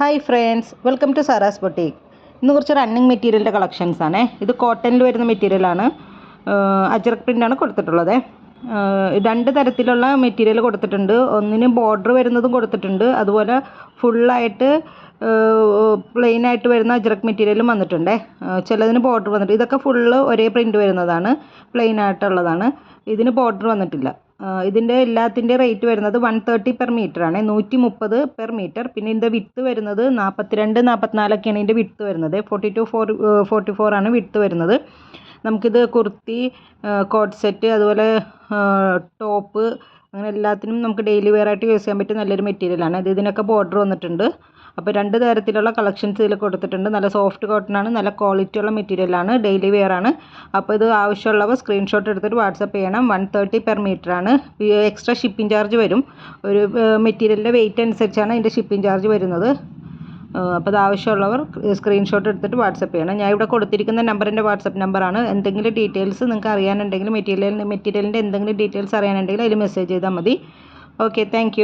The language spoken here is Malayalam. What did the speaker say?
Hi friends welcome to Sara's boutique ഇന്ന് കുറച്ച് റണ്ണിങ് മെറ്റീരിയലിന്റെ കളക്ഷൻസ് ആണ്. ഇത് കോട്ടണിൽ വരുന്ന മെറ്റീരിയലാണ് അജറക് പ്രിന്റാണ് കൊടുത്തിട്ടുള്ളത്. രണ്ട് തരത്തിലുള്ള മെറ്റീരിയൽ കൊടുത്തിട്ടുണ്ട്. ഒന്നിന് ബോർഡർ വരുന്നതും കൊടുത്തിട്ടുണ്ട്. അതുപോലെ ഫുള്ളായിട്ട് പ്ലെയിൻ ആയിട്ട് വരുന്ന അജറക് മെറ്റീരിയലും വന്നിട്ടുണ്ട്. ചിലതിന് ബോർഡർ വന്നിട്ടുണ്ട് ഇതൊക്കെ ഫുള്ള് ഒരേ പ്രിന്റ് വരുന്നതാണ്. പ്ലെയിൻ ആയിട്ടുള്ളതാണ്. ഇതിന് ബോർഡർ വന്നിട്ടില്ല. ഇതിന്റെ എല്ലാത്തിന്റെ റേറ്റ് വരുന്നത് വൺ തേർട്ടി പെർ മീറ്റർ ആണ്. നൂറ്റി മുപ്പത് പെർ മീറ്റർ പിന്നെ ഇതിന്റെ വിത്ത് വരുന്നത് നാൽപ്പത്തിരണ്ട് നാൽപ്പത്തിനാലൊക്കെയാണ് ഇതിന്റെ വിത്ത് വരുന്നത്. Forty two four forty four ആണ് വിത്ത് വരുന്നത്. നമുക്കിത് കുർത്തി കോട്ട് സെറ്റ് അതുപോലെ ടോപ്പ് അങ്ങനെ എല്ലാത്തിനും നമുക്ക് ഡെയിലി വെയർ ആയിട്ട് യൂസ് ചെയ്യാൻ പറ്റിയ നല്ലൊരു മെറ്റീരിയലാണ് ഇത് ഇതിനൊക്കെ ബോർഡർ വന്നിട്ടുണ്ട്. അപ്പോൾ രണ്ട് തരത്തിലുള്ള കളക്ഷൻസ് ഇതിൽ കൊടുത്തിട്ടുണ്ട്. നല്ല സോഫ്റ്റ് കോട്ടൺ ആണ് നല്ല ക്വാളിറ്റി ഉള്ള മെറ്റീരിയലാണ് ഡെയിലി വെയർ ആണ്. അപ്പോൾ ഇത് ആവശ്യമുള്ളവർ സ്ക്രീൻഷോട്ട് എടുത്തിട്ട് വാട്സപ്പ് ചെയ്യണം. വൺ തേർട്ടി പെർ മീറ്റർ ആണ്. എക്സ്ട്രാ ഷിപ്പിംഗ് ചാർജ് വരും. ഒരു മെറ്റീരിയലിന്റെ വെയിറ്റ് അനുസരിച്ചാണ് അതിന്റെ ഷിപ്പിംഗ് ചാർജ് വരുന്നത്. അപ്പോൾ ആവശ്യമുള്ളവർ സ്ക്രീൻഷോട്ട് എടുത്തിട്ട് വാട്സപ്പ് ചെയ്യണം. ഞാൻ ഇവിടെ കൊടുത്തിരിക്കുന്ന നമ്പറിന്റെ വാട്സപ്പ് നമ്പറാണ് എന്തെങ്കിലും ഡീറ്റെയിൽസ് നിങ്ങൾക്ക് അറിയാനുണ്ടെങ്കിൽ മെറ്റീരിയൽ മെറ്റീരിയലിന്റെ എന്തെങ്കിലും ഡീറ്റെയിൽസ് അറിയാനുണ്ടെങ്കിൽ അതിൽ മെസ്സേജ് ചെയ്താൽ മതി. Okay thank